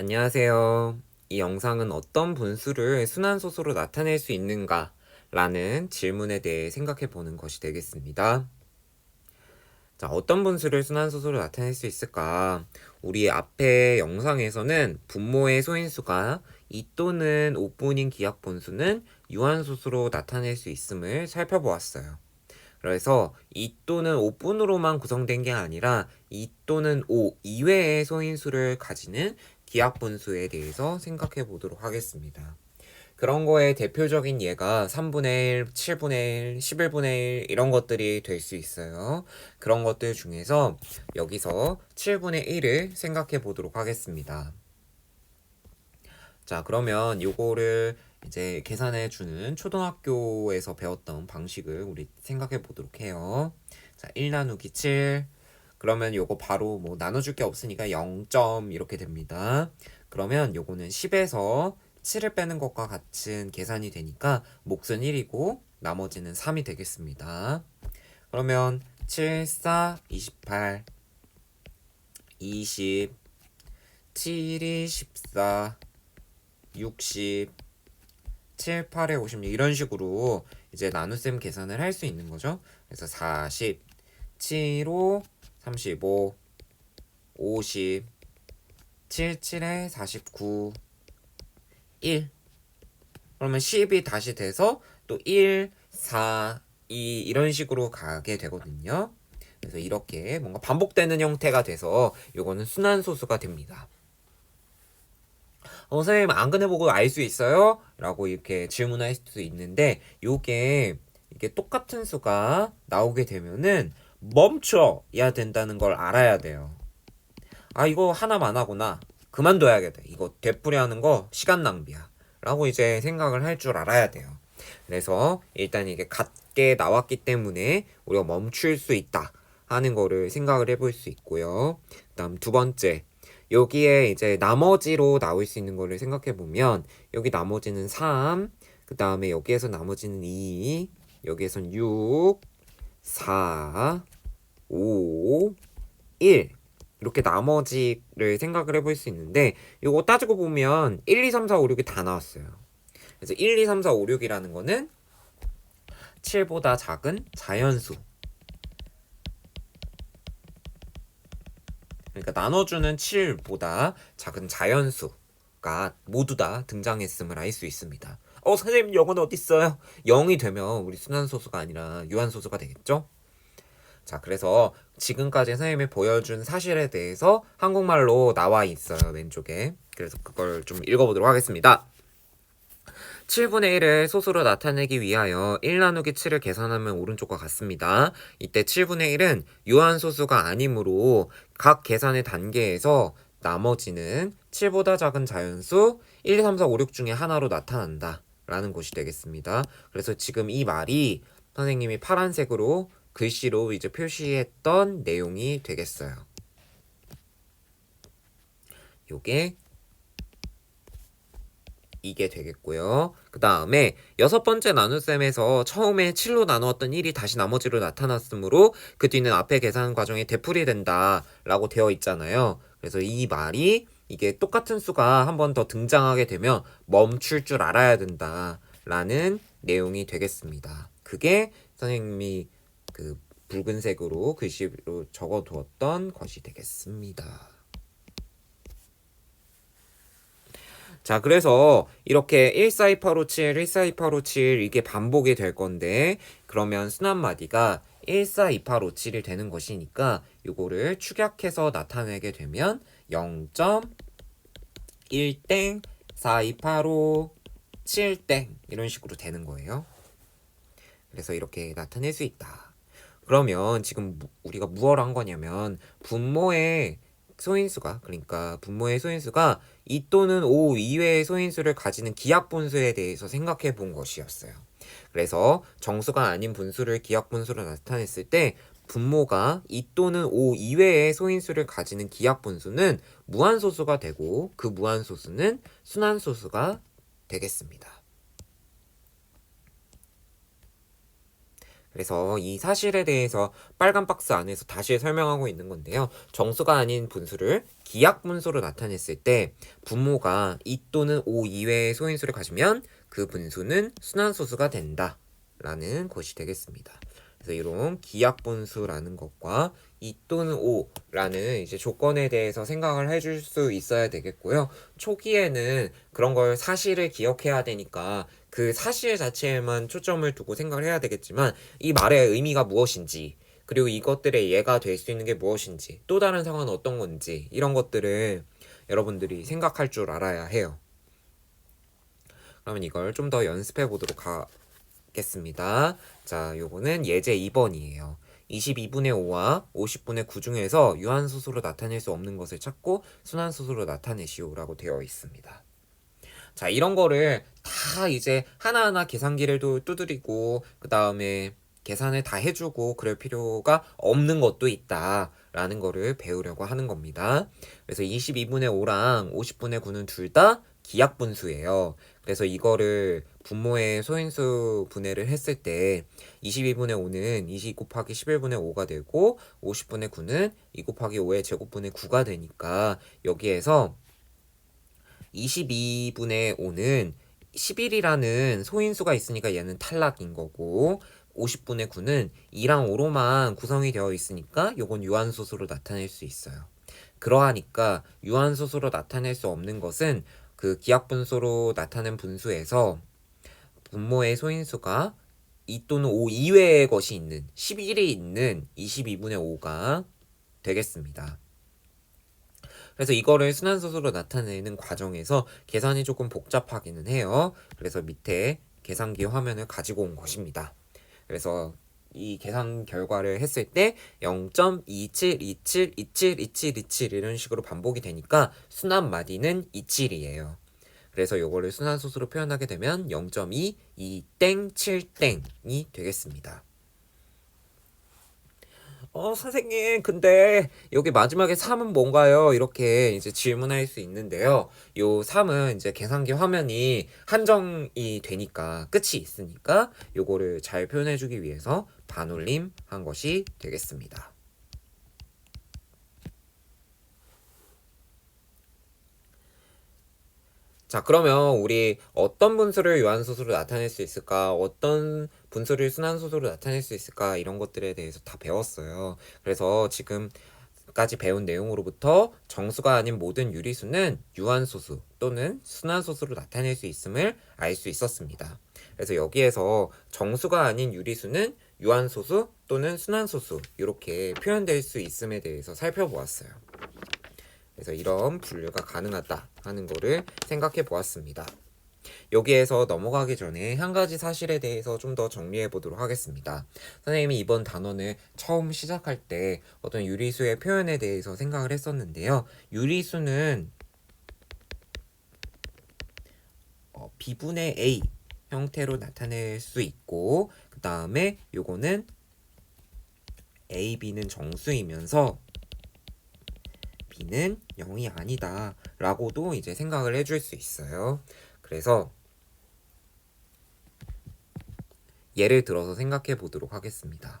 안녕하세요. 이 영상은 어떤 분수를 순환소수로 나타낼 수 있는가? 라는 질문에 대해 생각해 보는 것이 되겠습니다. 자, 어떤 분수를 순환소수로 나타낼 수 있을까? 우리 앞에 영상에서는 분모의 소인수가 2 또는 5분인 기하분수는 유한소수로 나타낼 수 있음을 살펴보았어요. 그래서 2 또는 5분으로만 구성된 게 아니라 2 또는 5 이외의 소인수를 가지는 기하분수에 대해서 생각해 보도록 하겠습니다. 그런 거에 대표적인 예가 3분의 1, 7분의 1, 11분의 1 이런 것들이 될 수 있어요. 그런 것들 중에서 여기서 7분의 1을 생각해 보도록 하겠습니다. 자, 그러면 요거를 이제 계산해 주는 초등학교에서 배웠던 방식을 우리 생각해 보도록 해요. 자, 1 나누기 7. 그러면 요거 바로 뭐 나눠줄 게 없으니까 0점 이렇게 됩니다. 그러면 요거는 10에서 7을 빼는 것과 같은 계산이 되니까 몫은 1이고 나머지는 3이 되겠습니다. 그러면 7, 4, 28, 20, 7이 14, 60, 7, 8에 56 이런 식으로 이제 나눗셈 계산을 할 수 있는 거죠. 그래서 40, 7호 35, 50, 7, 7에 49, 1. 그러면 10이 다시 돼서 또 1, 4, 2 이런 식으로 가게 되거든요. 그래서 이렇게 뭔가 반복되는 형태가 돼서 요거는 순환소수가 됩니다. 어, 선생님 안 그려보고 알 수 있어요? 라고 이렇게 질문할 수도 있는데 요게 이게 똑같은 수가 나오게 되면은 멈춰야 된다는 걸 알아야 돼요. 아 이거 하나만 하구나. 그만둬야겠다. 이거 되풀이하는 거 시간 낭비야. 라고 이제 생각을 할 줄 알아야 돼요. 그래서 일단 이게 같게 나왔기 때문에 우리가 멈출 수 있다 하는 거를 생각을 해볼 수 있고요. 그 다음 두 번째 여기에 이제 나머지로 나올 수 있는 거를 생각해 보면 여기 나머지는 3, 그 다음에 여기에서 나머지는 2, 여기에선 6, 4, 5, 1 이렇게 나머지를 생각을 해볼 수 있는데 이거 따지고 보면 1, 2, 3, 4, 5, 6이 다 나왔어요. 그래서 1, 2, 3, 4, 5, 6이라는 거는 7보다 작은 자연수. 그러니까 나눠주는 7보다 작은 자연수가 모두 다 등장했음을 알 수 있습니다. 어, 선생님, 0은 어디 있어요? 0이 되면 우리 순환소수가 아니라 유한소수가 되겠죠? 자, 그래서 지금까지 선생님이 보여준 사실에 대해서 한국말로 나와 있어요, 왼쪽에. 그래서 그걸 좀 읽어보도록 하겠습니다. 7분의 1을 소수로 나타내기 위하여 1 나누기 7을 계산하면 오른쪽과 같습니다. 이때 7분의 1은 유한소수가 아니므로 각 계산의 단계에서 나머지는 7보다 작은 자연수 1, 2, 3, 4, 5, 6 중에 하나로 나타난다. 라는 것이 되겠습니다. 그래서 지금 이 말이 선생님이 파란색으로 글씨로 이제 표시했던 내용이 되겠어요. 요게 이게 되겠고요. 그 다음에 여섯 번째 나눗셈에서 처음에 7로 나누었던 1이 다시 나머지로 나타났으므로 그 뒤는 앞에 계산 과정이 되풀이 된다 라고 되어 있잖아요. 그래서 이 말이 이게 똑같은 수가 한 번 더 등장하게 되면 멈출 줄 알아야 된다 라는 내용이 되겠습니다. 그게 선생님이 그 붉은색으로 글씨로 적어 두었던 것이 되겠습니다. 자, 그래서 이렇게 1428557, 1428557 이게 반복이 될 건데 그러면 순환마디가 142857이 되는 것이니까 이거를 축약해서 나타내게 되면 0.1땡 4285 7땡 이런 식으로 되는 거예요. 그래서 이렇게 나타낼 수 있다. 그러면 지금 우리가 무엇을 한 거냐면 분모의 소인수가 그러니까 분모의 소인수가 2 또는 5 이외의 소인수를 가지는 기하분수에 대해서 생각해 본 것이었어요. 그래서 정수가 아닌 분수를 기하분수로 나타냈을 때 분모가 2 또는 5 이외의 소인수를 가지는 기하분수는 무한소수가 되고 그 무한소수는 순환소수가 되겠습니다. 그래서 이 사실에 대해서 빨간 박스 안에서 다시 설명하고 있는 건데요. 정수가 아닌 분수를 기약 분수로 나타냈을 때 분모가 2 또는 5 이외의 소인수를 가지면 그 분수는 순환소수가 된다. 라는 것이 되겠습니다. 그래서 이런 기약 분수라는 것과 2 또는 5라는 이제 조건에 대해서 생각을 해줄 수 있어야 되겠고요. 초기에는 그런 걸 사실을 기억해야 되니까 그 사실 자체에만 초점을 두고 생각을 해야 되겠지만 이 말의 의미가 무엇인지 그리고 이것들의 예가 될 수 있는 게 무엇인지 또 다른 상황은 어떤 건지 이런 것들을 여러분들이 생각할 줄 알아야 해요. 그러면 이걸 좀 더 연습해 보도록 하 겠습니다. 자, 요거는 예제 2번이에요. 22분의 5와 50분의 9 중에서 유한소수로 나타낼 수 없는 것을 찾고 순환소수로 나타내시오라고 되어 있습니다. 자, 이런 거를 다 이제 하나하나 계산기를 또 두드리고 그 다음에 계산을 다 해주고 그럴 필요가 없는 것도 있다 라는 거를 배우려고 하는 겁니다. 그래서 22분의 5랑 50분의 9는 둘 다 기약분수예요. 그래서 이거를 분모의 소인수 분해를 했을 때 22분의 5는 20 곱하기 11분의 5가 되고 50분의 9는 2 곱하기 5의 제곱분의 9가 되니까 여기에서 22분의 5는 11이라는 소인수가 있으니까 얘는 탈락인 거고 50분의 9는 2랑 5로만 구성이 되어 있으니까 요건 유한소수로 나타낼 수 있어요. 그러하니까 유한소수로 나타낼 수 없는 것은 그 기하분수로 나타낸 분수에서 분모의 소인수가 2 또는 5 이외의 것이 있는 11이 있는 22분의 5가 되겠습니다. 그래서 이거를 순환소수로 나타내는 과정에서 계산이 조금 복잡하기는 해요. 그래서 밑에 계산기 화면을 가지고 온 것입니다. 그래서 이 계산 결과를 했을 때 0.2727272727 이런 식으로 반복이 되니까 순환 마디는 27이에요. 그래서 요거를 순환소수로 표현하게 되면 0.2, 2땡, 7땡이 되겠습니다. 어, 선생님, 근데 여기 마지막에 3은 뭔가요? 이렇게 이제 질문할 수 있는데요. 요 3은 이제 계산기 화면이 한정이 되니까 끝이 있으니까 요거를 잘 표현해주기 위해서 반올림 한 것이 되겠습니다. 자, 그러면 우리 어떤 분수를 유한소수로 나타낼 수 있을까? 어떤 분수를 순환소수로 나타낼 수 있을까? 이런 것들에 대해서 다 배웠어요. 그래서 지금까지 배운 내용으로부터 정수가 아닌 모든 유리수는 유한소수 또는 순환소수로 나타낼 수 있음을 알 수 있었습니다. 그래서 여기에서 정수가 아닌 유리수는 유한소수 또는 순환소수 이렇게 표현될 수 있음에 대해서 살펴보았어요. 그래서 이런 분류가 가능하다 하는 거를 생각해 보았습니다. 여기에서 넘어가기 전에 한 가지 사실에 대해서 좀 더 정리해 보도록 하겠습니다. 선생님이 이번 단원을 처음 시작할 때 어떤 유리수의 표현에 대해서 생각을 했었는데요. 유리수는 어, B분의 A 형태로 나타낼 수 있고 그 다음에 요거는 A, B는 정수이면서 b는 0이 아니다 라고도 이제 생각을 해줄 수 있어요. 그래서 예를 들어서 생각해 보도록 하겠습니다.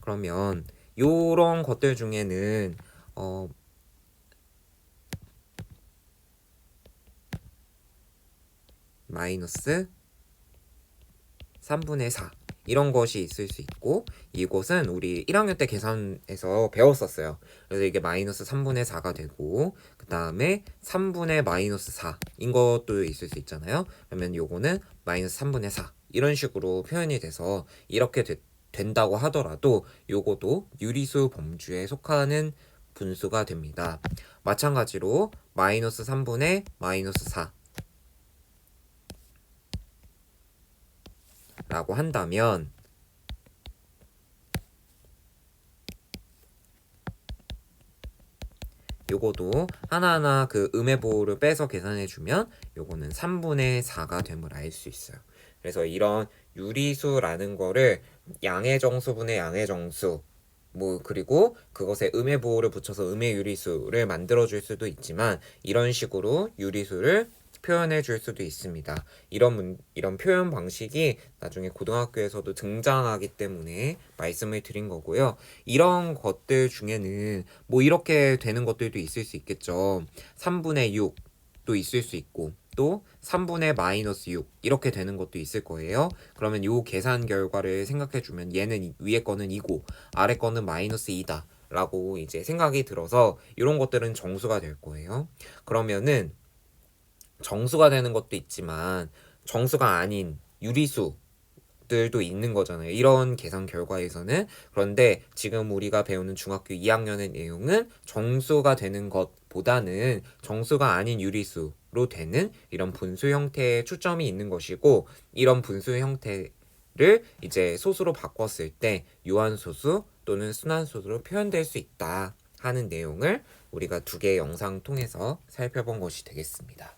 그러면 요런 것들 중에는 어 마이너스 3분의 4 이런 것이 있을 수 있고 이곳은 우리 1학년 때 계산에서 배웠었어요. 그래서 이게 마이너스 3분의 4가 되고 그 다음에 3분의 마이너스 4인 것도 있을 수 있잖아요. 그러면 요거는 마이너스 3분의 4 이런 식으로 표현이 돼서 이렇게 되, 된다고 하더라도 요거도 유리수 범주에 속하는 분수가 됩니다. 마찬가지로 마이너스 3분의 마이너스 4 라고 한다면 요거도 하나하나 그 음의 보호를 빼서 계산해 주면 요거는 3분의 4가 됨을 알 수 있어요. 그래서 이런 유리수라는 거를 양의 정수분의 양의 정수 뭐 그리고 그것에 음의 보호를 붙여서 음의 유리수를 만들어 줄 수도 있지만 이런 식으로 유리수를 표현해 줄 수도 있습니다. 이런 문, 이런 표현 방식이 나중에 고등학교에서도 등장하기 때문에 말씀을 드린 거고요. 이런 것들 중에는 뭐 이렇게 되는 것들도 있을 수 있겠죠. 3분의 6도 있을 수 있고 또 3분의 마이너스 6 이렇게 되는 것도 있을 거예요. 그러면 요 계산 결과를 생각해 주면 얘는 이- 위에 거는 2고 아래 거는 마이너스 2다. 라고 이제 생각이 들어서 이런 것들은 정수가 될 거예요. 그러면은 정수가 되는 것도 있지만 정수가 아닌 유리수 들도 있는 거잖아요. 이런 계산 결과에서는 그런데 지금 우리가 배우는 중학교 2학년의 내용은 정수가 되는 것보다는 정수가 아닌 유리수로 되는 이런 분수 형태의 초점이 있는 것이고 이런 분수 형태를 이제 소수로 바꿨을 때 유한소수 또는 순환소수로 표현될 수 있다 하는 내용을 우리가 두 개의 영상 통해서 살펴본 것이 되겠습니다.